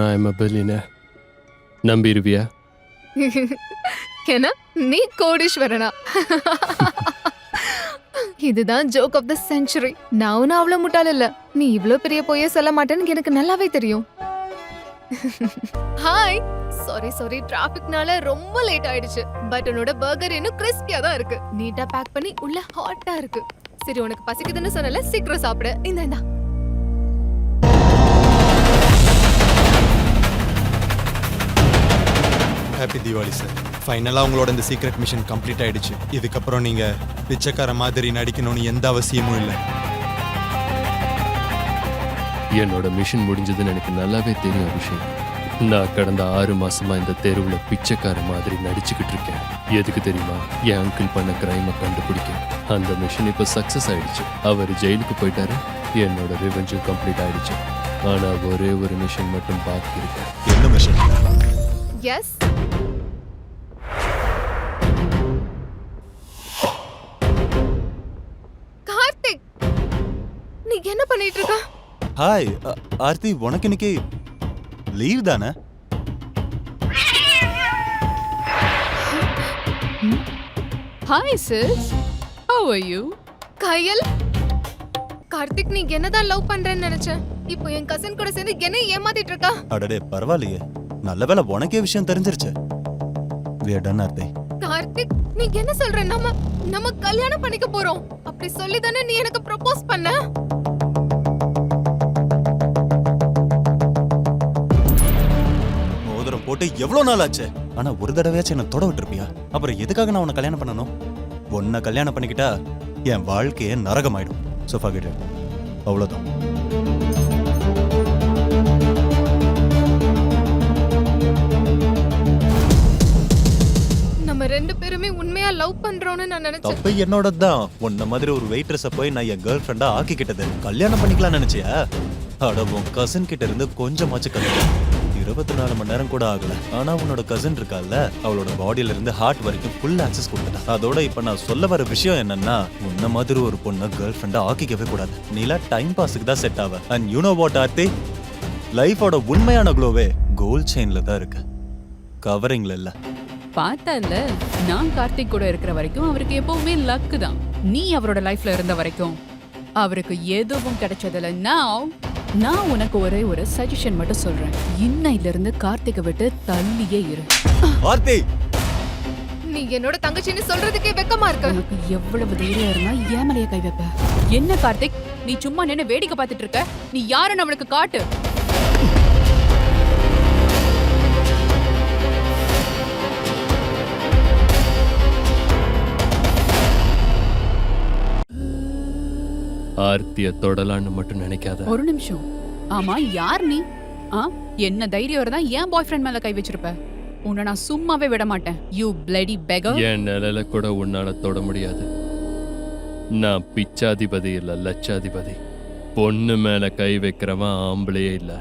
அப்புறம் I'm a billionaire நம்பிடுவியா ஏன்னா நீ கோடீஸ்வரனா? இதுதான் ஜோக் ஆஃப் த செஞ்சுரி நான் ஒன்றும் அவ்வளவு முட்டாள் இல்ல. நீ இவ்ளோ பெரிய பொய்ய சொல்ல மாட்டேன்னு எனக்கு நல்லாவே தெரியும். ஹாய் சாரி சாரி டிராஃபிக்னால ரொம்ப லேட் ஆயிடுச்சு. பட் உன்னோட பர்கர் இன்னும் கிறிஸ்பியா தான் இருக்கு. நீட்டா பேக் பண்ணி உள்ள ஹாட்டா இருக்கு. சரி உனக்கு பசிக்குதுன்னு சொன்னல சீக்கிரம் சாப்பிடு. இந்த. ஹாப்பி தீபாவளி சார் ஃபைனலாக உங்களோட இந்த சீக்ரெட் மிஷன் கம்ப்ளீட் ஆயிடுச்சு. இதுக்கப்புறம் நீங்கள் பிச்சைக்கார மாதிரி நடிக்கணும்னு எந்த அவசியமும் இல்லை. என்னோட மிஷன் முடிஞ்சதுன்னு எனக்கு நல்லாவே தெரியும் விஷயம் நான் கடந்த ஆறு மாசமா இந்த தெருவுல பிச்சைக்கார மாதிரி நடிச்சுக்கிட்டு இருக்கேன். எதுக்கு தெரியுமா? என் அங்கிள் பண்ண கிரைமை கண்டுபிடிக்க. அந்த மிஷன் இப்போ சக்சஸ் ஆயிடுச்சு. அவர் ஜெயிலுக்கு போயிட்டாரு. என்னோட ரிவெஞ்சும் கம்ப்ளீட் ஆயிடுச்சு. ஆனா ஒரே ஒரு மிஷன் மட்டும் பாக்கி இருக்கு. என்ன மிஷன் எஸ் பண்ணிட்டு இருக்க ஹாய் ஆர்த்தி உனக்கு இன்னைக்கு லீவ் தானே? Hi sis how are you Kayal Karthik நீ என்னதான் லவ் பண்றேன்னு நினைச்சேன் இப்போ என் கசின் கூட சேர்ந்து என்ன ஏமாத்திட்டு இருக்கா அடடே பரவாயில்லையே. நல்ல வேளை உனக்கே விஷயம் தெரிஞ்சிருச்சு. வேடன் ஆர்த்தி. கார்த்திக் நீ என்ன சொல்ற? நம்ம நம்ம கல்யாணம் பண்ணிக்க போறோம். அப்படி சொல்லி தானே நீ எனக்கு ப்ரப்போஸ் பண்ண? போட்டு எவ்வளோ நாள் ஆச்சு? ஆனா ஒரு தடவையாச்சும் என்ன தொட விட்டுருப்பியா? அப்புறம் எதுக்காக நான் உன்னை கல்யாணம் பண்ணணும்? உன்னை கல்யாணம் பண்ணிக்கிட்டா என் வாழ்க்கையே நரகமாயிடும். சோஃபா கிட்ட அவ்வளோதான் நம்ம ரெண்டு பேருமே உண்மையா லவ் பண்றோம்னு நான் நினைச்சேன். தப்பு என்னோட தான் உன்ன மாதிரி ஒரு வெயிட்ரஸ போய் நான் என் கேர்ள் ஃப்ரெண்டா ஆக்கிக்கிட்டது. கல்யாணம் பண்ணிக்கலாம் நினைச்சியா? அட உன் கசின் கிட்ட இருந்து கொஞ்சமாச்சு கத்துக்க. இருபத்தி நாலு மணி நேரம் கூட ஆகல. ஆனா உன்னோட கசின் இருக்கால்ல அவளோட பாடியில இருந்து ஹார்ட் வரைக்கும் ஃபுல் ஆக்சஸ் கொடுத்துட்டா. அதோட இப்ப நான் சொல்ல வர விஷயம் என்னன்னா உன்ன மாதிரி ஒரு பொண்ணை கேர்ள் ஃப்ரெண்டா ஆக்கிக்கவே கூடாது. நீலா டைம் பாஸுக்கு தான் செட் ஆவ. And you know what Aarthi? லைஃபோட உண்மையான க்ளோவே கோல்ட் செயின்ல தான் இருக்கு. கவரிங்ல இல்ல. பார்த்தல நான் கார்த்திக் கூட இருக்கிற வரைக்கும் அவருக்கு எப்பவுமே லக்கு தான். நீ அவரோட லைஃப்ல இருந்த வரைக்கும். அவருக்கு எதுவும் கிடைச்சதில்ல. நான் நான் உனக்கு ஒரே ஒரு சஜஷன் மட்டும் சொல்றேன். இன்னையில இருந்து கார்த்திகை விட்டு தள்ளியே இரு. ஆர்த்தி நீ என்னோட தங்கச்சின்னு சொல்றதுக்கே வெக்கமா இருக்கு. உனக்கு எவ்வளவு தைரியம் இருந்தா ஏமலைய கை வைப்ப? என்ன கார்த்திக்? நீ சும்மா நின்னு வேடிக்கை பார்த்துட்டு இருக்க? நீ யாருன்னு அவளுக்கு காட்டு. ஆர்த்திய தொடலான்னு மட்டும் நினைக்காத. ஒரு நிமிஷம். ஆமா யார் நீ? ஆ என்ன தைரியம் இருந்தா ஏன் பாய் ஃப்ரெண்ட் மேல கை வச்சிருப்ப? உன்னை நான் சும்மாவே விட மாட்டேன். யூ பிளடி பெகர் என் நிழல கூட உன்னால தொட முடியாது. நான் பிச்சாதிபதி இல்ல லட்சாதிபதி. பொண்ணு மேல கை வைக்கிறவன் ஆம்பளையே இல்ல.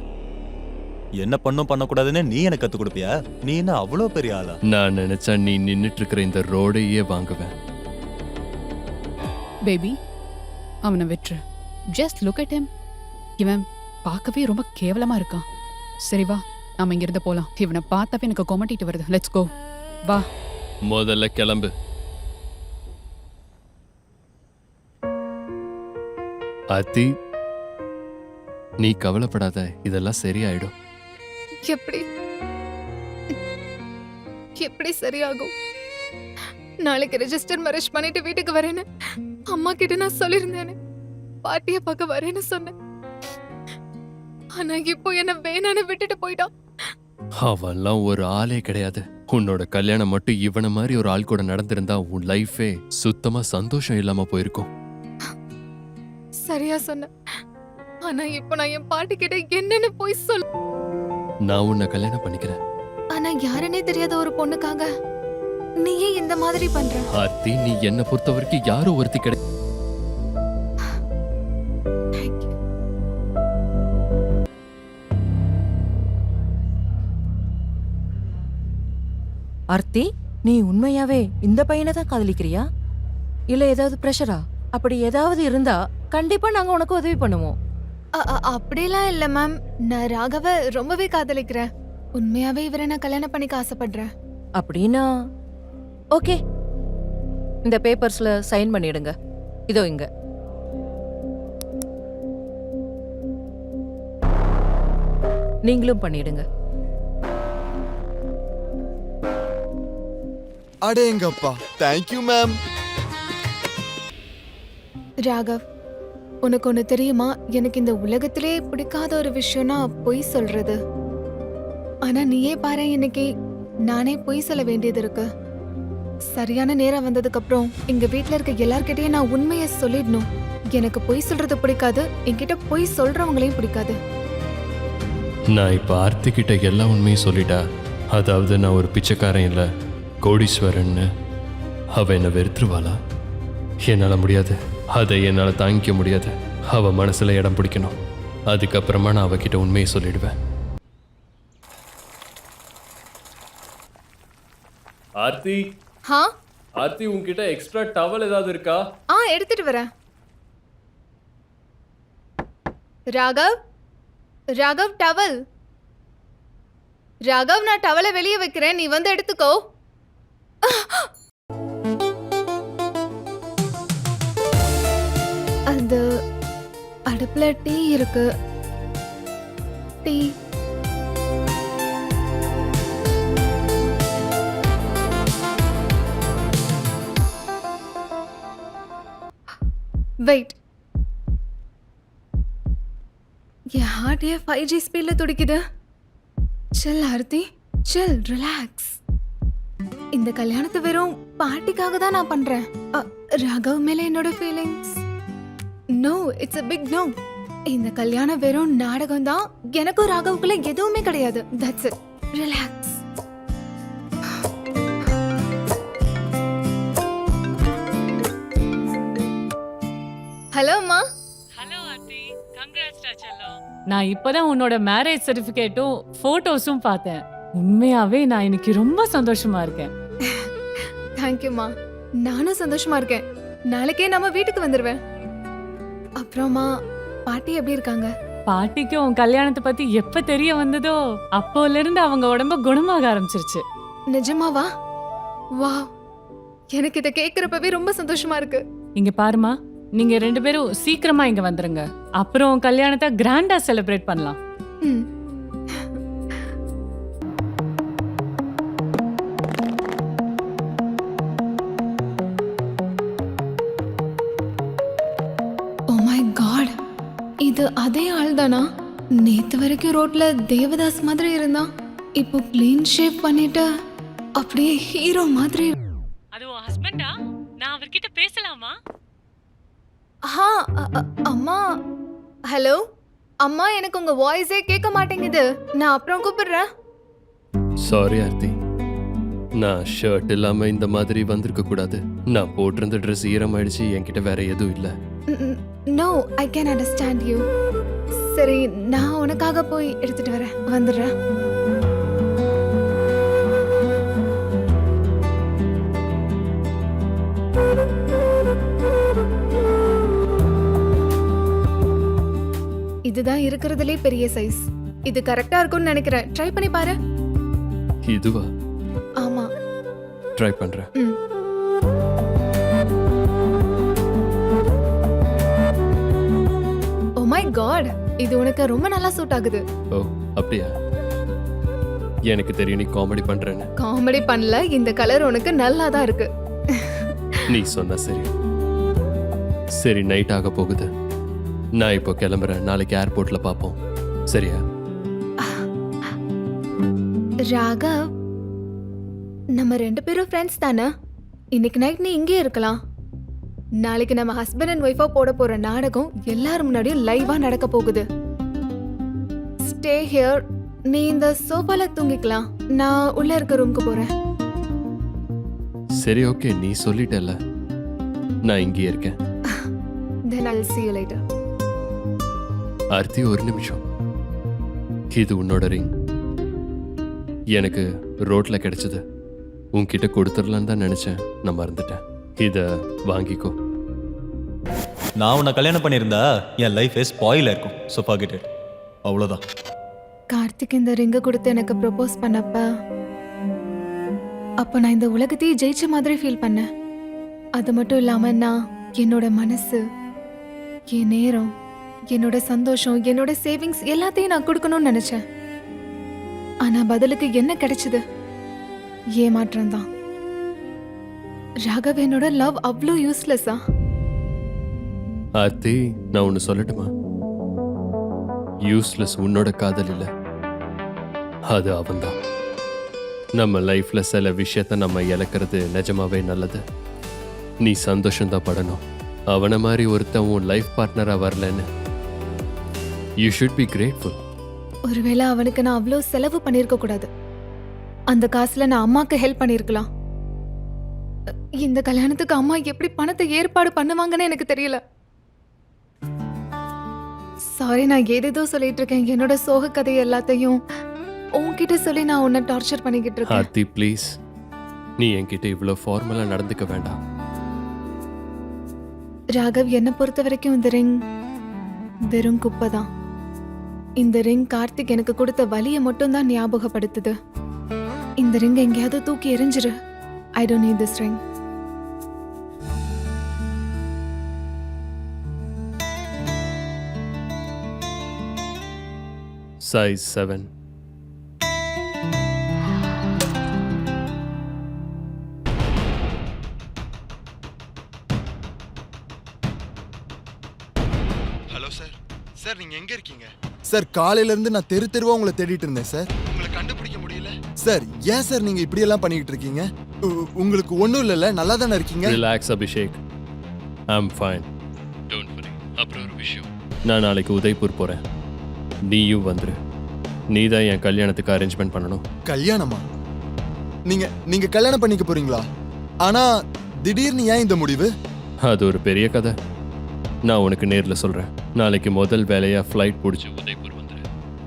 என்ன பண்ணும் பண்ணக்கூடாதுன்னு நீ எனக்கு கத்து கொடுப்பியா? நீ என்ன அவ்வளோ பெரிய ஆளா? நான் நினைச்சா நீ நின்னுட்டு இருக்கிற இந்த ரோடையே வாங்குவேன். பேபி அவனை விட்டுரு. Just look at him. இவன் பார்க்கவே ரொம்ப கேவலமா இருக்கான். சரி வா நாம இங்கிருந்து போலாம். இவனை பார்த்தாவே எனக்கு கொமட்டிட்டு வருது. லெட்ஸ் கோ வா. முதல்ல கிளம்பு. அத்தி நீ கவலைப்படாத. இதெல்லாம் சரியாயிடும். எப்படி? எப்படி சரியாகும்? நாளைக்கு ரெஜிஸ்டர் மேரேஜ் பண்ணிட்டு வீட்டுக்கு வரேன்னு அம்மா கிட்ட நான் சொல்லியிருந்தேனே. பாட்டிய பார்க்க வரேன்னு சொன்னேன். ஆனா இப்போ என்ன வேணான்னு விட்டுட்டு போயிட்டான். அவன்லாம் ஒரு ஆளே கிடையாது. உன்னோட கல்யாணம் மட்டும் இவன மாதிரி ஒரு ஆள் கூட நடந்திருந்தா உன் லைஃபே சுத்தமா சந்தோஷம் இல்லாம போயிருக்கும். சரியா சொன்ன ஆனா இப்போ நான் என் பாட்டி கிட்ட என்னன்னு போய் சொல் நான் உன்னை கல்யாணம் பண்ணிக்கிறேன். ஆனா யாருன்னே தெரியாத ஒரு பொண்ணுக்காக நீ ஏன் இந்த மாதிரி பண்ற. ஆர்த்தி நீ என்ன பொறுத்த வரைக்கும் யாரும் ஒருத்தி கிடை. ஆர்த்தி நீ உண்மையாவே இந்த பையனை தான் காதலிக்கிறியா? இல்ல ஏதாவது ப்ரெஷரா அப்படி ஏதாவது இருந்தா கண்டிப்பா நாங்க உனக்கு உதவி பண்ணுவோம். அ- அ- அப்படிலாம் இல்ல மேம் நான் ராகவ ரொம்பவே காதலிக்கிறேன். உண்மையாவே இவரை நான் கல்யாணம் பண்ணிக்க ஆசைப்படுறேன். அப்படின்னா ஓகே. இந்த பேப்பர்ஸ்ல சைன் பண்ணிடுங்க. இதோ இங்க. நீங்களும் பண்ணிடுங்க. அடேங்கப்பா தேங்க்யூ மேம் ராகவ் உனக்கு ஒண்ணு தெரியுமா? எனக்கு இந்த உலகத்திலே பிடிக்காத ஒரு விஷயம்னா பொய் சொல்றது. ஆனா நீயே பாரு இன்னைக்கு நானே பொய் சொல்ல வேண்டியது இருக்கு. சரியான நேரம் வந்ததுக்கு அப்புறம் எங்க வீட்ல இருக்க எல்லார்கிட்டயும் நான் உண்மையை சொல்லிடணும். எனக்கு பொய் சொல்றது பிடிக்காது என்கிட்ட பொய் சொல்றவங்களையும் பிடிக்காது. நான் இப்போ ஆர்த்தி கிட்ட எல்லா உண்மையும் சொல்லிட்டா அதாவது நான் ஒரு பிச்சைக்காரன் இல்லை கோடீஸ்வரன்னு. அவ என்னை வெறுத்துருவாளா? என்னால் முடியாது. அதை என்னால் தாங்கிக்க முடியாது. அவ மனசில் இடம் பிடிக்கணும். அதுக்கப்புறமா நான் அவகிட்ட உண்மையை சொல்லிடுவேன். ஆர்த்தி? ஹா? ஆர்த்தி உன்கிட்ட எக்ஸ்ட்ரா டவல் ஏதாவது இருக்கா? ஆ எடுத்துட்டு வரேன். ராகவ்? ராகவ் டவல் ராகவ் நான் டவலை வெளியே வைக்கிறேன். நீ வந்து எடுத்துக்கோ. அது அடுப்புல டீ இருக்கு. டீ. வெயிட் என் ஹார்ட்டே ஃபைவ் ஜி ஸ்பீடில் துடிக்குது செல் ஆர்த்தி செல் ரிலாக்ஸ் இந்த கல்யாணத்தை வெறும் பாட்டிக்காக தான் நான் பண்றேன் அ, ராகவ் மேல என்னோட feelings no it's a big no இந்த கல்யாணம் வெறும் நாடகம் தான் எனக்கும் ராகவுக்குள்ள எதுவுமே கிடையாது தட்ஸ் இட் ரிலாக்ஸ் ஹலோ அம்மா ஹலோ ஆர்த்தி கங்க்ராட்ஸ் டா செல்லம் நான் இப்பதான் உன்னோட மேரேஜ் சர்டிபிகேட்டும் போட்டோஸும் பார்த்தேன். உண்மையாவே நான் இன்னைக்கு ரொம்ப சந்தோஷமா இருக்கேன். தேங்க்யூம்மா நானும் சந்தோஷமா இருக்கேன். நாளைக்கே நம்ம வீட்டுக்கு வந்துருவேன். அப்புறமா பாட்டி எப்படி இருக்காங்க? பாட்டிக்கு உன் கல்யாணத்தை பத்தி எப்ப தெரிய வந்ததோ அப்போல இருந்து அவங்க உடம்ப குணமாக ஆரம்பிச்சிருச்சு. நிஜமாவா? வா எனக்கு இதை கேட்குறப்பவே ரொம்ப சந்தோஷமா இருக்கு. இங்க பாருமா. நீங்க ரெண்டு பேரும் சீக்கிரமா இங்க வந்துருங்க. அப்புறம் கல்யாணத்தை கிராண்டா செலிப்ரேட் பண்ணலாம். ஓ மை காட் இது அதே ஆள் தானா? நேத்து வரைக்கும் ரோட்ல தேவதாஸ் மாதிரி இருந்தான். இப்போ க்ளீன் ஷேப் பண்ணிட்டு அப்படியே ஹீரோ மாதிரி அது உன் ஹஸ்பண்டா நான் அவர்கிட்ட பேசலாமா? அ- அம்மா. ஹலோ? அம்மா எனக்கு உங்க வாய்ஸே கேட்க மாட்டேங்குது. நான் அப்புறம் கூப்பிடுறேன். சாரி ஆர்த்தி நான் ஷர்ட் இல்லாமல் இந்த மாதிரி வந்திருக்க கூடாது. நான் போட்டிருந்த ட்ரெஸ் ஈரமாயிடுச்சு என்கிட்ட வேற எதுவும் இல்லை. No I can understand you சரி நான் உனக்காக போய் எடுத்துட்டு வரேன். வந்துடுறேன். இதுதான் இருக்கிறதுலே பெரிய சைஸ் இது கரெக்டா இருக்கும்னு நினைக்கிறேன். ட்ரை பண்ணி பாரு. இதுவா? ஆமா. ட்ரை பண்ணுறேன் ம். ஓ மை காட் இது உனக்கு ரொம்ப நல்லா சூட் ஆகுது. ஓ அப்படியா? எனக்கு தெரியும் நீ காமெடி பண்ணுறேன்னு காமெடி பண்ணல. இந்த கலர் உனக்கு நல்லா தான் இருக்கு. நீ சொன்ன சரி. சரி நைட் ஆக போகுது. நான் இப்போ கிளம்புறேன். நாளைக்கு ஏர்போர்ட்ல பார்ப்போம். சரியா? ராகவ் நம்ம ரெண்டு பேரும் ஃப்ரெண்ட்ஸ் தானே? இன்னைக்கு நைட் நீ இங்கே இருக்கலாம். நாளைக்கு நம்ம ஹஸ்பண்ட் அண்ட் ஒய்ஃபா போட போற நாடகம் எல்லாரும் முன்னாடியும் லைவா நடக்க போகுது. ஸ்டே ஹியர் நீ இந்த சோஃபால தூங்கிக்கலாம். நான் உள்ள இருக்க ரூம்க்கு போறேன். சரி ஓகே நீ சொல்லிட்டல நான் இங்கேயே இருக்கேன். தென் ஐ see you later. ஆர்த்தி ஒரு நிமிஷம். இது உன்னோட ரிங். எனக்கு ரோட்ல கிடைச்சது. உன்கிட்ட கொடுத்துடலான்னு தான் நினைச்சேன். நான் மறந்துட்டேன். இத வாங்கிக்கோ. நான் உன்னை கல்யாணம் பண்ணியிருந்தா என் லைஃபே ஸ்பாயில் இருக்கும். So it. அவ்வளோதான் கார்த்திக் இந்த ரிங்க கொடுத்து எனக்கு ப்ரொபோஸ் பண்ணப்ப அப்ப நான் இந்த உலகத்தையே ஜெயிச்ச மாதிரி ஃபீல் பண்ணேன். அது மட்டும் இல்லாம நான் என்னோட மனசு என் நேரம் என்னோட சந்தோஷம் என்னோட சேவிங்ஸ் எல்லாத்தையும் நான் கொடுக்கணும்னு நினைச்சேன். ஆனா பதிலுக்கு என்ன கிடைச்சது? ஏமாற்றம் தான் ராகவ் என்னோட லவ் அவ்வளோ யூஸ்லெஸ்ஸா ஆர்த்தி நான் ஒன்று சொல்லட்டுமா? யூஸ்லெஸ் உன்னோட காதல் இல்லை. அது அவன்தான். நம்ம லைஃப்ல சில விஷயத்த நம்ம இழக்கிறது நிஜமாவே நல்லது. நீ சந்தோஷம் தான் படணும். அவனை மாதிரி ஒருத்தன் உன் லைஃப் பார்ட்னரா வரலன்னு. யூ ஷுட் பி கிரேட்ஃபுல் ஒருவேளை அவனுக்கு நான் அவ்வளோ செலவு பண்ணியிருக்க கூடாது. அந்த காசுல நான் அம்மாக்கு ஹெல்ப் பண்ணியிருக்கலாம் இந்த கல்யாணத்துக்கு அம்மா எப்படி பணத்தை ஏற்பாடு பண்ணுவாங்கன்னு எனக்கு தெரியல. சாரி நான் ஏதேதோ சொல்லிட்டு இருக்கேன். என்னோட சோக கதை எல்லாத்தையும் உன்கிட்ட சொல்லி நான் உன்னை டார்ச்சர் பண்ணிக்கிட்டு இருக்கேன். ஆர்த்தி ப்ளீஸ் நீ என்கிட்ட இவ்வளோ ஃபார்மலாக நடந்துக்க வேண்டாம். ராகவ் என்னை பொறுத்த வரைக்கும் இந்த ரிங் வெறும் குப்பை தான். இந்த ரிங் கார்த்திக் எனக்கு கொடுத்த வலியை மட்டும் தான் ஞாபகப்படுத்துது. இந்த ரிங் எங்கேயாவது தூக்கி எறிஞ்சிரு. I don't need this ring size seven sir காலையில இருந்து நான் தெரு தெருவா உங்களை தேடிட்டு இருந்தேன் சார். உங்களை கண்டுபிடிக்க முடியல. சார் ஏன் சார் நீங்க இப்படி எல்லாம் பண்ணிட்டு இருக்கீங்க? உ- உங்களுக்கு ஒண்ணும் இல்லைல்ல? நல்லா தானே இருக்கீங்க? Relax Abhishek I'm fine don't worry அப்புறம் ஒரு விஷயம். நான் நாளைக்கு உதய்பூர் போகிறேன் நீயும் வந்துரு. நீ தான் என் கல்யாணத்துக்கு அரேஞ்ச்மெண்ட் பண்ணணும். கல்யாணமா? நீங்க நீங்க கல்யாணம் பண்ணிக்க போறீங்களா? ஆனா திடீர்னு ஏன் இந்த முடிவு? அது ஒரு பெரிய கதை. நான் உனக்கு நேரில் சொல்கிறேன் நாளைக்கு முதல் வேலையாக ஃப்ளைட் பிடிச்சி உதய்பூர்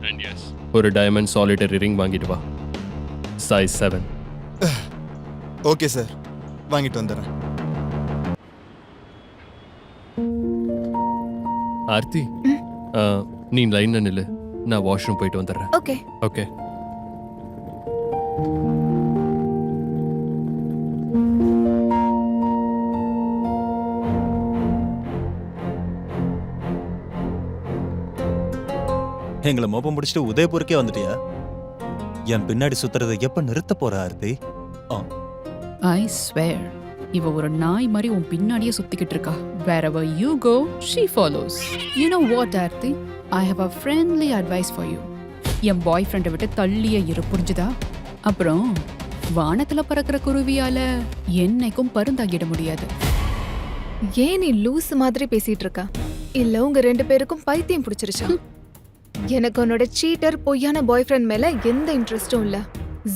அண்ட் எஸ் ஒரு டைமண்ட் சாலிட்டரி ரிங் வாங்கிட்டு வா. சைஸ் செவன் ஓகே சார் வாங்கிட்டு வந்துடுறேன். ஆர்த்தி ஆ, நீ லைனில் நில்லு. நான் வாஷ்ரூம் போயிட்டு வந்துடுறேன். ஓகே ஓகே எங்களை மோப்பம் முடிச்சுட்டு உதயபூருக்கே வந்துட்டியா? என் பின்னாடி சுத்துறதை எப்ப நிறுத்த போற ஆர்த்தி? ஐ ஸ்வேர் இவ ஒரு நாய் மாதிரி உன் பின்னாடியே சுத்திக்கிட்டு இருக்கா. Wherever you go she follows you know what Aarthi? I have a friendly advice for you N boy ஃப்ரெண்டை விட்டு தள்ளியே இரு புரிஞ்சுதா? அப்புறம் வானத்துல பறக்கிற குருவியால என்னைக்கும் பருந்தாகிட முடியாது. ஏன் நீ லூஸ் மாதிரி பேசிட்டு இருக்க? இல்ல உங்க ரெண்டு பேருக்கும் பைத்தியம் பிடிச்சிருச்சா? எனக்கு உன்னோட சீட்டர் பொய்யான பாய் ஃப்ரெண்ட் மேல எந்த இன்ட்ரெஸ்டும் இல்ல.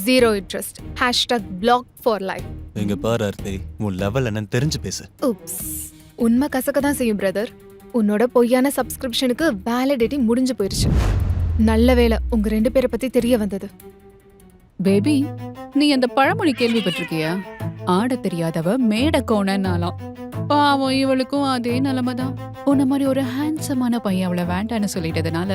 Zero interest hashtag block for life இங்க பாரு ஆர்த்தி. உன் லெவல் என்னன்னு தெரிஞ்சு பேசு. உப்ஸ் உண்மை கசக்க தான் செய்யும் பிரதர் உன்னோட பொய்யான சப்ஸ்கிரிப்ஷனுக்கு வேலிடிட்டி முடிஞ்சு போயிருச்சு. நல்ல வேளை உங்க ரெண்டு பேரை பத்தி தெரிய வந்தது. பேபி நீ அந்த பழமொழி கேள்விப்பட்டிருக்கியா? ஆட தெரியாதவ மேட கோணனாலாம் பாவம் இவளுக்கும் அதே நிலைமை தான் உன்ன மாதிரி ஒரு ஹேண்ட்ஸமான பையன் அவளை வேண்டான்னு சொல்லிட்டதுனால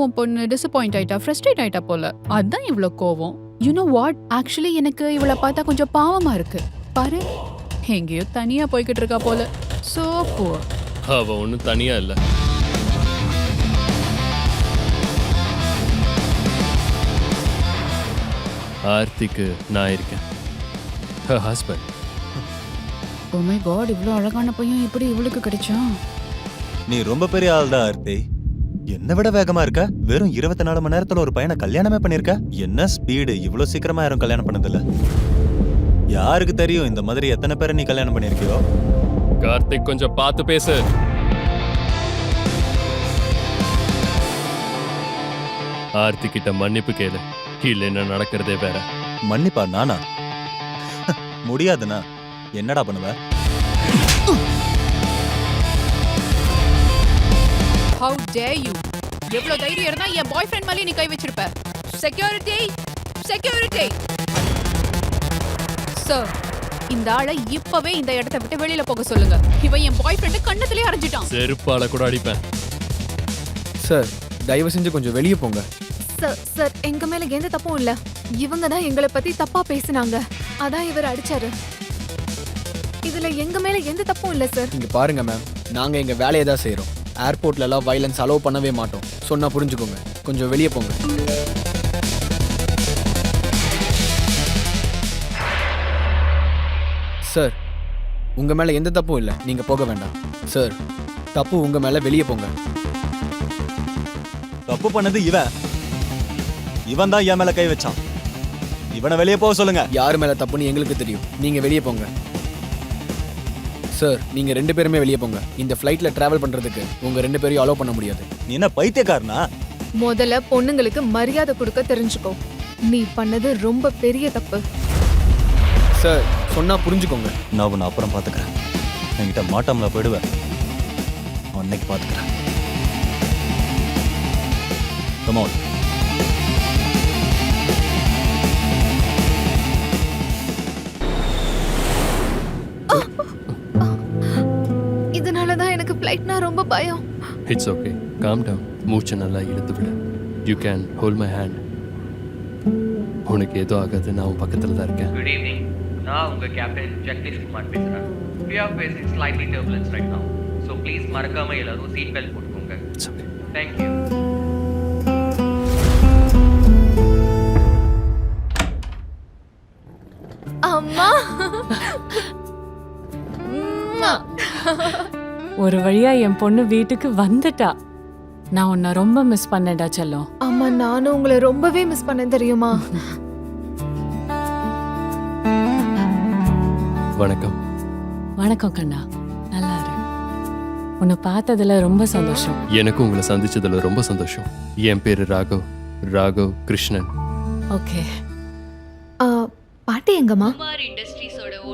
பாவம் பொண்ணு டிசப்பாயிண்ட் ஆயிட்டா ஃப்ரஸ்ட்ரேட் ஆயிட்டா போல. அதான் இவ்வளோ கோவம். யூ நோ வாட் ஆக்சுவலி எனக்கு இவளை பார்த்தா கொஞ்சம் பாவமா இருக்கு. பாரு எங்கேயோ தனியா போய்கிட்டு இருக்கா போல. So poor. அவ ஒன்றும் தனியாக இல்லை. ஆர்த்திக்கு நான் இருக்கேன். ஹஸ்பண்ட் ஓ மை காட் இவ்வளோ அழகான பையன் எப்படி இவளுக்கு கிடைச்சான்? நீ ரொம்ப பெரிய ஆள் தான் ஆர்த்தி. என்னை விட வேகமா இருக்க? வெறும் இருபத்தி நாலு மணி நேரத்துல ஒரு பையனை கல்யாணமே பண்ணிருக்க? என்ன ஸ்பீடு இவ்வளவு சீக்கிரமா யாரும் கல்யாணம் பண்ணதில்ல. யாருக்கு தெரியும் இந்த மாதிரி எத்தனை பேரை நீ கல்யாணம் பண்ணிருக்கியோ? கார்த்திக் கொஞ்சம் பார்த்து பேசு. ஆர்த்தி கிட்ட மன்னிப்பு கேளு. இல்லைன்னா நடக்கிறதே வேற. மன்னிப்பா நானா? முடியாதுண்ணா. என்னடா பண்ணுவ? ஹவு டே யூ எவ்வளவு தைரியம் இருந்தா என் பாய் ஃப்ரெண்ட் மேலே நீ கை வச்சிருப்ப. செக்யூரிட்டி செக்யூரிட்டி சார் இந்த ஆளை இப்பவே இந்த இடத்த விட்டு வெளியில போக சொல்லுங்க. இவன் என் பாய் ஃப்ரெண்ட் கண்ணத்திலே அரைஞ்சிட்டான். செருப்பால கூட அடிப்பேன். சார் தயவு செஞ்சு கொஞ்சம் வெளியே போங்க. சார் சார் எங்க மேல எந்த தப்பும் இல்ல. இவங்க தான் எங்களை பத்தி தப்பா பேசினாங்க. அதான் இவர் அடிச்சாரு. இதுல எங்க மேல எந்த தப்பும் இல்ல சார் இங்க பாருங்க மேம் நாங்க எங்க வேலையை தான் செய்றோம். ஏர்போர்ட்ல எல்லாம் வைலன்ஸ் அலோவ் பண்ணவே மாட்டோம். சொன்னா புரிஞ்சுக்கோங்க. கொஞ்சம் வெளியே போங்க. சார் உங்க மேல எந்த தப்பும் இல்லை. நீங்க போக வேண்டாம். சார் தப்பு உங்க மேல வெளியே போங்க. தப்பு பண்ணது இவன் இவன் தான் என் மேல கை வச்சான். இவனை வெளியே போக சொல்லுங்க. யார் மேல தப்புன்னு எங்களுக்கு தெரியும். நீங்க வெளியே போங்க. சார் நீங்க ரெண்டு பேருமே வெளியே போங்க. இந்த ஃப்ளைட்ல டிராவல் பண்றதுக்கு உங்க ரெண்டு பேரையும் அலோவ் பண்ண முடியாது. நீ என்ன பைத்தியக்காரனா? முதல்ல பொண்ணுங்களுக்கு மரியாதை கொடுக்க தெரிஞ்சுக்கோ. நீ பண்ணது ரொம்ப பெரிய தப்பு. சார் சொன்னா புரிஞ்சுக்கோங்க. நான் உன்னை அப்புறம் பாத்துக்கிறேன். என்கிட்ட மாட்டாமல போயிடுவேன் அன்னைக்கு பாத்துக்கிறேன். கமான் ஃப்ளைட்னா ரொம்ப பயம். இட்ஸ் ஓகே காம் டவுன் மூச்சை நல்லா இழுத்து விடு. You can hold my hand உனக்கு ஏதோ ஆகாது. நான் உன் பக்கத்தில் தான் இருக்கேன். Good evening. நான் உங்க கேப்டன் ஜெகதீஷ் குமார் பேசுறேன். We are facing slightly turbulence right now. So please மறக்காம எல்லாரும் சீட் பெல்ட் போட்டுக்கோங்க. It's okay thank you. அம்மா. அம்மா. ஒரு வழியா என் பொண்ணு வீட்டுக்கு வந்துட்டா. நான் உன்னை ரொம்ப மிஸ் பண்ணேன்டா செல்லம். அம்மா நானும் உங்களை ரொம்பவே மிஸ் பண்ணேன் தெரியுமா? வணக்கம். வணக்கம் கண்ணா. நல்லா இரு. உன்னை பார்த்ததுல ரொம்ப சந்தோஷம். எனக்கும் உங்களை சந்திச்சதுல ரொம்ப சந்தோஷம். என் பேரு ராகவ். ராகவ் கிருஷ்ணன். ஓகே. ஆ, பாட்டி எங்கம்மா?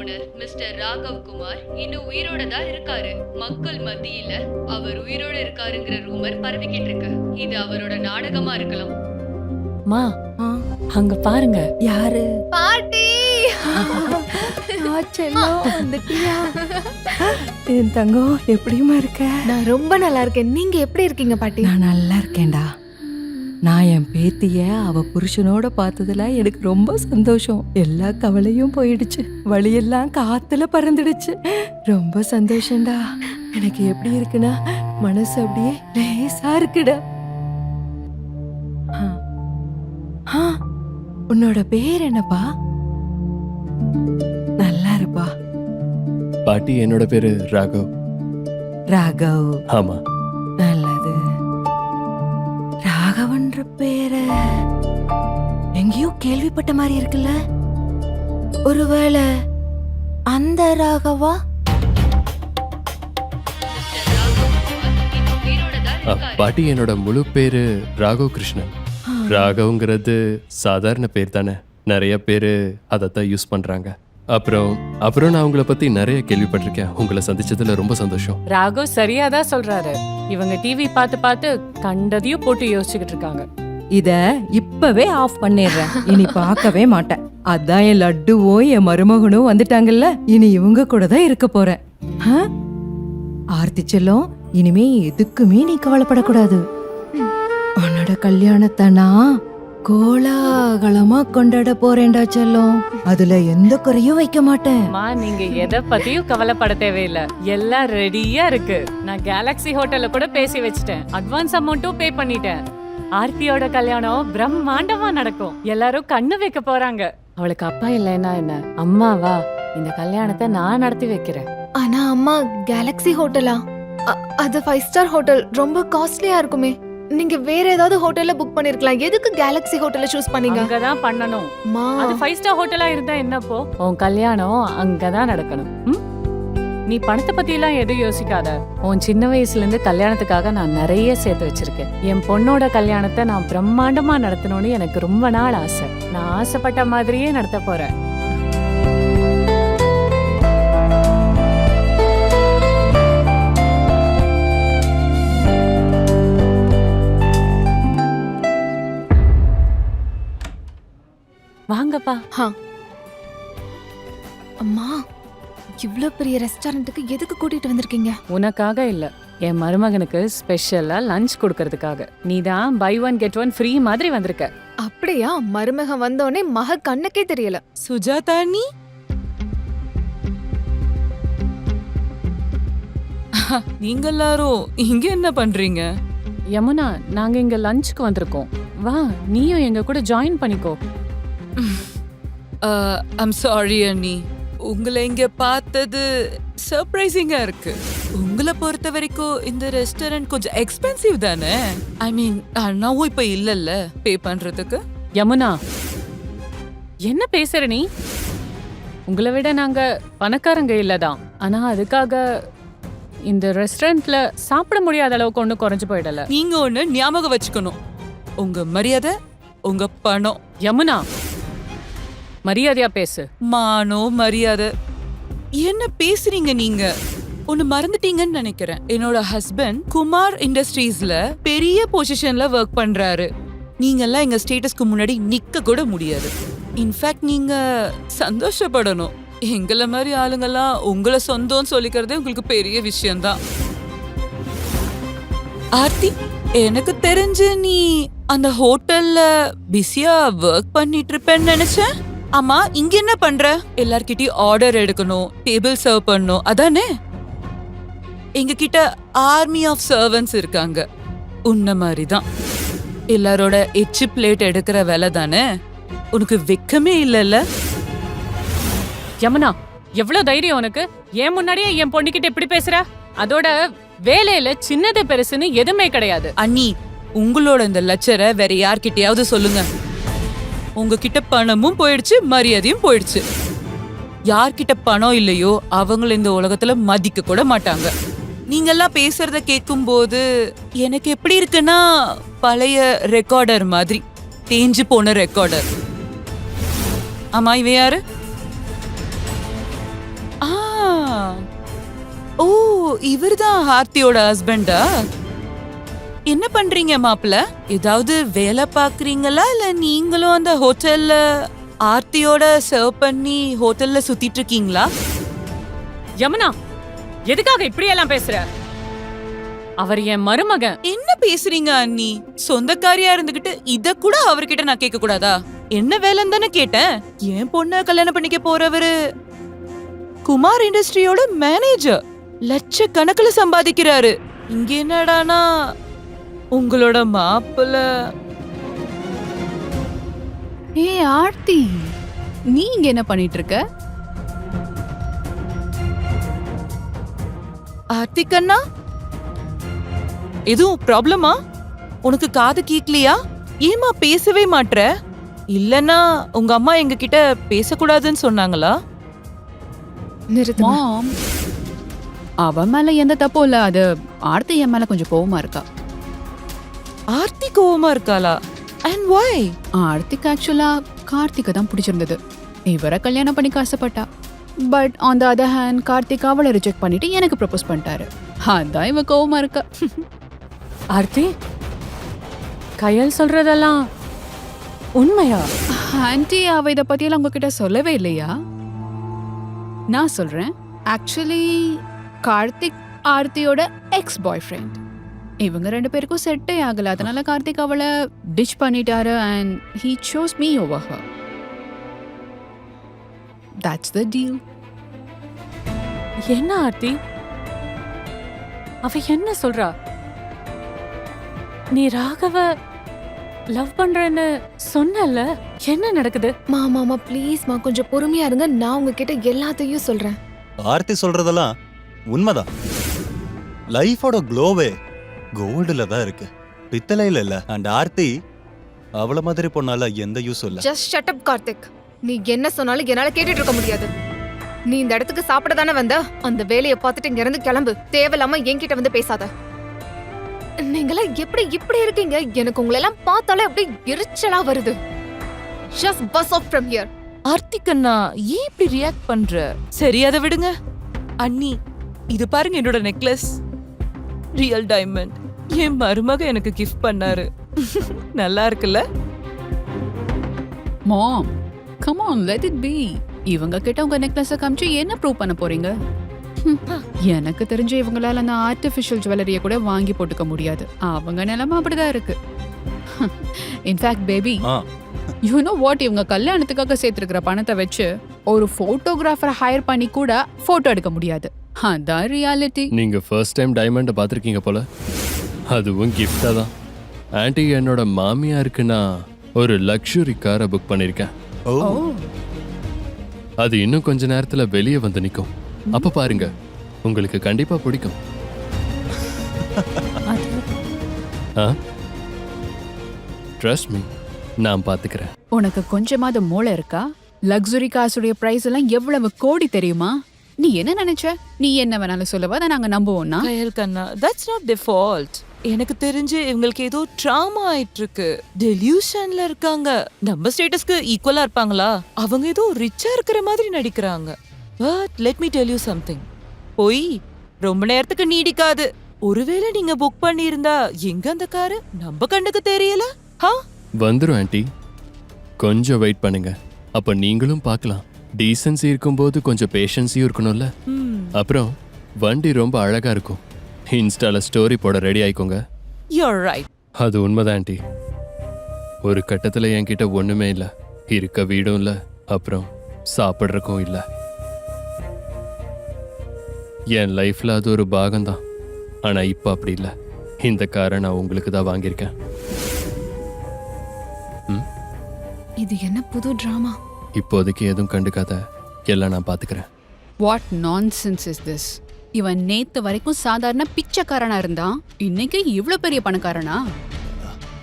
ஓனர் மிஸ்டர் ராகவ் குமார் இன்னும் உயிரோட தான் இருக்காரு. மக்கள் மத்தியில அவர் உயிரோட இருக்காருங்கிற ரூமர் பரவிக்கிட்டு இருக்கு. இது அவரோட நாடகமா இருக்கலாம். மா அங்க பாருங்க. யாரு? பாட்டி! என் தங்கம் எப்படியுமா இருக்க? நான் ரொம்ப நல்லா இருக்கேன். நீங்க எப்படி இருக்கீங்க பாட்டி? நான் நல்லா இருக்கேன்டா. நான் என் பேத்திய அவ புருஷனோட பார்த்ததுல எனக்கு ரொம்ப சந்தோஷம். எல்லா கவலையும் போயிடுச்சு. வழியெல்லாம் காத்துல பறந்துடுச்சு. ரொம்ப சந்தோஷம்டா. எனக்கு எப்படி இருக்குன்னா மனசு அப்படியே லேசா இருக்குடா. உன்னோட பேர் என்னப்பா? நல்லா இருப்பா. பாட்டி என்னோட பேரு ராகவ். ராகவ். ஆமா. பேரு எங்கேயோ கேள்விப்பட்ட மாதிரி இருக்குல்ல? ஒருவேளை அந்த ராகவா? இருக்காரு பாட்டி என்னோட முழு பேரு ராகவ் கிருஷ்ணன். ராகவ்ங்கிறது சாதாரண பேர் தானே. நிறைய பேர் அதைத்தான் யூஸ் பண்றாங்க. அப்புறம் அப்புறம் நான் உங்களை பத்தி நிறைய கேள்விப்பட்டிருக்கேன். உங்களை சந்திச்சதுல ரொம்ப சந்தோஷம். ராகவ் சரியாதான் சொல்றாரு. இவங்க டிவி பார்த்து பார்த்து கண்டதையும் போட்டு யோசிச்சுக்கிட்டு இருக்காங்க. இத இப்பவே ஆஃப் பண்ணிடுறேன். இனி பார்க்கவே மாட்டேன். அதான் என் லட்டுவும் என் மருமகனும் வந்துட்டாங்கல்ல. இனி இவங்க கூட தான் இருக்க போறேன். ஆ? ஆர்த்தி செல்லம் இனிமே எதுக்குமே நீ கவலைப்படக்கூடாது. உன்னோட கல்யாணத்தை நான் கோலாகலமா கொண்டாட போறேன்டா செல்லம். அதுல எந்த குறையும் வைக்க மாட்டேன். நீங்க எதை பத்தியும் கவலைப்பட தேவையில்ல. எல்லாம் ரெடியா இருக்கு. நான் கேலக்ஸி ஹோட்டல்ல கூட பேசி வச்சிட்டேன். அட்வான்ஸ் அமௌண்ட்டும் பே பண்ணிட்டேன். ஆர்த்தியோட கல்யாணம் பிரம்மாண்டமா நடக்கும். எல்லாரும் கண்ணு வைக்க போறாங்க. அவளுக்கு அப்பா இல்லைன்னா என்ன? அம்மாவா இந்த கல்யாணத்தை நான் நடத்தி வைக்கிறேன். ஆனா அம்மா கேலக்ஸி ஹோட்டலா? அ- அது ஃபைவ் ஸ்டார் ஹோட்டல். ரொம்ப காஸ்ட்லியா இருக்குமே. நீங்க வேற ஏதாவது ஹோட்டல்ல புக் பண்ணிருக்கலாம். எதுக்கு கேலக்ஸி ஹோட்டல்ல சூஸ் பண்ணீங்க? அங்கதான் பண்ணணும். அம்மா. அது ஃபைவ் ஸ்டார் ஹோட்டலா இருந்தா என்னப்போ உன் கல்யாணம் அங்கதான் நடக்கணும். ம்? நீ பணத்தை பத்தி எல்லாம் எதுவும் யோசிக்காத. உன் சின்ன வயசுல இருந்து கல்யாணத்துக்காக நான் நிறைய சேர்த்து வச்சிருக்கேன். என் பொண்ணோட கல்யாணத்தை நான் பிரம்மாண்டமா நடத்தணும்னு எனக்கு ரொம்ப நாள் ஆசை. நான் ஆசைப்பட்ட மாதிரியே நடத்த போறேன். வாங்கப்பா. அம்மா. இவ்ளோ பெரிய ரெஸ்டாரண்ட்டுக்கு எதுக்கு கூட்டிட்டு வந்திருக்கீங்க? உனக்காக இல்ல. என் மருமகனுக்கு ஸ்பெஷலா லஞ்ச் கொடுக்கறதுக்காக. நீ தான் buy one get one free மாதிரி வந்திருக்க. அப்படியா? மருமகன் வந்தோடனே மக கண்ணுக்கே தெரியல. சுஜாதா நீ நீங்க எல்லாரும் இங்க என்ன பண்றீங்க? யமுனா நாங்க இங்க லஞ்சுக்கு வந்திருக்கோம். வா நீயும் எங்க கூட ஜாயின் பண்ணிக்கோ. ஐம் சாரி அண்ணி. உங்களை இங்க பார்த்தது சர்ப்ரைசிங்கா இருக்கு. உங்களை பொறுத்த வரைக்கும் இந்த ரெஸ்டாரண்ட் கொஞ்சம் எக்ஸ்பென்சிவ் தானே? ஐ மீன் அண்ணாவும் இப்ப இல்லல்ல. பே பண்றதுக்கு? யமுனா என்ன பேசுற நீ? உங்களை விட நாங்க பணக்காரங்க இல்லதான். ஆனா அதுக்காக இந்த ரெஸ்டாரண்ட்ல சாப்பிட முடியாத அளவுக்கு ஒன்றும் குறைஞ்சு போயிடல. நீங்க ஒண்ணு ஞாபகம் வச்சுக்கணும். உங்க மரியாதை உங்க பணம். யமுனா மரியாதையா பேசு. மானோ மரியாதை. என்ன பேசுறீங்க நீங்க? ஒன்னு மறந்துட்டீங்கன்னு நினைக்கிறேன். என்னோட ஹஸ்பண்ட் குமார் இண்டஸ்ட்ரீஸ்ல பெரிய பொசிஷன்ல ஒர்க் பண்றாரு. நீங்க எல்லாம் எங்க ஸ்டேட்டஸ்க்கு முன்னாடி நிக்க கூட முடியாது. இன்ஃபேக்ட் நீங்க சந்தோஷப்படணும். எங்களை மாதிரி ஆளுங்கெல்லாம் உங்களை சொந்தம்னு சொல்லிக்கிறதே உங்களுக்கு பெரிய விஷயம்தான். ஆர்த்தி எனக்கு தெரிஞ்சு நீ அந்த ஹோட்டல்ல பிஸியா ஒர்க் பண்ணிட்டு இருப்பேன்னு நினைச்சேன். ஆமா இங்க என்ன பண்ற? எல்லார்கிட்டயும் ஆர்டர் எடுக்கணும் டேபிள் சர்வ் பண்ணணும் அதானே? எங்க கிட்ட ஆர்மி ஆஃப் சர்வன்ஸ் இருக்காங்க. உன்ன மாதிரி தான் எல்லாரோட எச்சு பிளேட் எடுக்கிற வேலை தானே? உனக்கு வெக்கமே இல்லைல்ல? யமுனா எவ்வளவு தைரியம் உனக்கு? ஏன் முன்னாடியே என் பொண்ணுகிட்ட இப்படி பேசுற? அதோட வேலையில சின்னது பெருசுன்னு எதுவுமே கிடையாது. அண்ணி உங்களோட இந்த லட்சரை வேற யார்கிட்டயாவது சொல்லுங்க. உங்ககிட்ட பணமும் போயிடுச்சு மரியாதையும் போயிடுச்சு. யார்கிட்ட பணம் இல்லையோ அவங்கள இந்த உலகத்துல மதிக்க கூட மாட்டாங்க. நீங்கெல்லாம் பேசுறத கேட்கும்போது எனக்கு எப்படி இருக்குன்னா பழைய ரெக்கார்டர் மாதிரி தேஞ்சு போன ரெக்கார்டர் ஆமா இவன் யாரு? ஆ. ஓ இவர்தான் ஹார்த்தியோட ஹஸ்பண்டா என்ன பண்றீங்க மாப்பிள? ஏதாவது வேலை பாக்குறீங்களா இல்ல நீங்களும் அந்த ஹோட்டல்ல ஆர்த்தியோட சர்வ் பண்ணி ஹோட்டல்ல சுத்திட்டு இருக்கீங்களா? யமுனா எதுக்காக இப்படி எல்லாம் பேசுற? அவர் என் மருமகன். என்ன பேசுறீங்க அண்ணி? சொந்தக்காரியா இருந்துகிட்டு இத கூட அவர்கிட்ட நான் கேட்க கூடாதா? என்ன வேலைன்னு தானே கேட்டேன். என் பொண்ண கல்யாணம் பண்ணிக்க போறவரு குமார் இண்டஸ்ட்ரியோட மேனேஜர் லட்சக்கணக்குல சம்பாதிக்கிறாரு. இங்க என்னடானா உங்களோட மாப்பிள்ள ஏ ஆர்த்தி நீ இங்க என்ன பண்ணிட்டு இருக்க ஆர்த்திகண்ணா எதுவும் ப்ராப்ளமா? உனக்கு காது கேக்கலையா? ஏமா பேசவே மாட்ற? இல்லனா உங்க அம்மா எங்க கிட்ட பேசக்கூடாதுன்னு சொன்னாங்களா? மாம். அவ மேல எந்த தப்பும் இல்ல. அது ஆர்த்தி என் மேல கொஞ்சம் கோவமா இருக்கா. ஆர்த்தி கோவமா இருக்காளா? அண்ட் வை ஆர்த்திக்கு ஆக்சுவலா கார்த்திகை தான் பிடிச்சிருந்தது. இவரை கல்யாணம் பண்ணிக்க ஆசைப்பட்டா. But on the other hand Karthik அவளை ரிஜெக்ட் பண்ணிட்டு எனக்கு ப்ரப்போஸ் பண்ணிட்டாரு. அதான் இவ கோவமா இருக்கா. ஆர்த்தி கையல் சொல்றதெல்லாம் உண்மையா? ஆன்ட்டி அவ இத பத்தியெல்லாம் உங்ககிட்ட சொல்லவே இல்லையா? நான் சொல்றேன். ஆக்சுவலி கார்த்திக் ஆர்த்தியோட எக்ஸ் பாய் ஃப்ரெண்ட் இவங்க ரெண்டு பேருக்கும் செட்டே ஆகல. அதனால கார்த்திக் அவளை டிச் பண்ணிட்டாரு and he chose me over her that's the deal என்ன ஆர்த்தி? அவ என்ன சொல்றா? நீ ராகவ லவ் பண்றேன்னு சொன்னல என்ன நடக்குது? மாமா மாமா ப்ளீஸ்மா கொஞ்சம் பொறுமையா இருங்க. நான் உங்ககிட்ட எல்லாத்தையும் சொல்றேன். ஆர்த்தி சொல்றதெல்லாம் உண்மைதான். லைஃபோட க்ளோவே கோல்டுல தான் இருக்கு. பித்தளையில இல்ல. அண்ட் ஆர்த்தி அவள மாதிரி பொண்ணால எந்த யூஸும் இல்ல. ஜஸ்ட் ஷட் அப் கார்த்திக் நீ என்ன சொன்னாலும் என்னால கேட்டுட்டு இருக்க முடியாது. நீ இந்த இடத்துக்கு சாப்பிட தானே வந்த? அந்த வேலையை பார்த்துட்டு இங்க இருந்து கிளம்பு. தேவையில்லாம என்கிட்ட வந்து பேசாத. நீங்களாம் எப்படி இப்படி இருக்கீங்க? எனக்கு உங்களை எல்லாம் பார்த்தாலே அப்படியே எரிச்சலா வருது. Just buzz off from here ஆர்த்திகண்ணா ஏன் இப்படி ரியாக்ட் பண்ற? சரி அதை விடுங்க. அண்ணி இது பாருங்க என்னோட நெக்லஸ் ரியல் டைமண்ட் என் மருமக எனக்கு கிஃப்ட் பண்ணாரு. நல்லா இருக்குல்ல? Mom come on let it be இவங்க கிட்ட உங்க நெக்லஸ காமிச்சு என்ன ப்ரூவ் பண்ண போறீங்க? எனக்கு தெரிஞ்ச இவங்களால அந்த ஆர்டிஃபிஷியல் ஜுவல்லரியை கூட வாங்கி போட்டுக்க முடியாது. அவங்க நிலைமை அப்படிதான் இருக்கு. In fact baby you know what இவங்க கல்யாணத்துக்காக சேர்த்திருக்கிற பணத்தை வச்சு ஒரு போட்டோகிராஃபரை ஹையர் பண்ணி கூட போட்டோ எடுக்க முடியாது. அதான் ரியாலிட்டி நீங்க ஃபர்ஸ்ட் டைம் டைமண்டை பார்த்துருக்கீங்க போல. அதுவும் கிஃப்டா தான். ஆன்ட்டி என்னோட மாமியாருக்கு நான் ஒரு லக்ஸுரி காரை புக் பண்ணியிருக்கேன் ஓ. அது இன்னும் கொஞ்ச நேரத்துல வெளியே வந்து நிற்கும் அப்ப பாருங்க உங்களுக்கு கண்டிப்பா பிடிக்கும். ட்ரஸ்ட் மீ நான் பாத்துக்கிறேன் உனக்கு கொஞ்சமாவது மூளை இருக்கா? லக்ஸுரி காசுடைய பிரைஸ் எல்லாம் எவ்வளவு கோடி தெரியுமா? நீ என்ன நினைச்ச? நீ என்ன வேணாலும் சொல்லவா? அதை நாங்க நம்புவோம்னா? கயல் கண்ணா தட்ஸ் நாட் தி ஃபால்ட் எனக்கு தெரிஞ்சு இவங்களுக்கு ஏதோ ட்ராமா ஆயிட்டு இருக்கு டெலியூஷன்ல இருக்காங்க. நம்ம ஸ்டேட்டஸ்க்கு ஈக்குவலா இருப்பாங்களா? அவங்க ஏதோ ரிச்சா இருக்கிற மாதிரி நடிக்கிறாங்க. But let me tell you something போய் ரொம்ப நேரத்துக்கு நீடிக்காது. ஒருவேளை நீங்க புக் பண்ணியிருந்தா எங்க அந்த காரு நம்ம கண்ணுக்கு தெரியல? ஹா வந்துரும் ஆன்ட்டி கொஞ்சம் வெயிட் பண்ணுங்க. அப்ப நீங்களும் பார்க்கலாம். டீசன்சி இருக்கும்போது கொஞ்சம் பேஷன்ஸியும் இருக்கணும்ல. அப்புறம் வண்டி ரொம்ப அழகா இருக்கும். இன்ஸ்டால ஸ்டோரி போட ரெடி ஆயிக்கோங்க. அது உண்மைதான் ஆண்டி. ஒரு கட்டத்துல என்கிட்ட ஒண்ணுமே இல்ல. இருக்க வீடும் இல்ல. அப்புறம் சாப்பிட்றக்கும் இல்ல. என் லைஃப்ல அது ஒரு பாகம்தான். ஆனா இப்ப அப்படி இல்ல. இந்த காரை நான் உங்களுக்கு தான் வாங்கியிருக்கேன். இது என்ன புது டிராமா இப்போதைக்கு எதுவும் கண்டுக்காத. எல்லாம் நான் பாத்துக்கிறேன். வாட் நான்சென்ஸ் இஸ் திஸ் இவன் நேத்து வரைக்கும் சாதாரண பிச்சைக்காரனா இருந்தான். இன்னைக்கு இவ்ளோ பெரிய பணக்காரனா?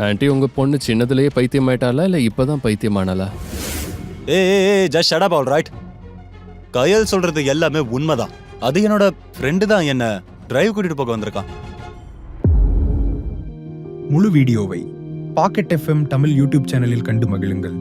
ஆண்டி உங்க பொண்ணு சின்னதுலயே பைத்தியமாயிட்டாளா? இல்ல இப்பதான் பைத்தியமானாளா? ஏ ஏ just shut up all right Kayal சொல்றது எல்லாமே உண்மைதான். அது என்னோட ஃப்ரெண்டு தான் என்ன டிரைவ் கூட்டிட்டு போக வந்திருக்கான். முழு வீடியோவை பாக்கெட் எஃப்எம் தமிழ் யூடியூப் சேனலில் கண்டு மகிழுங்கள்.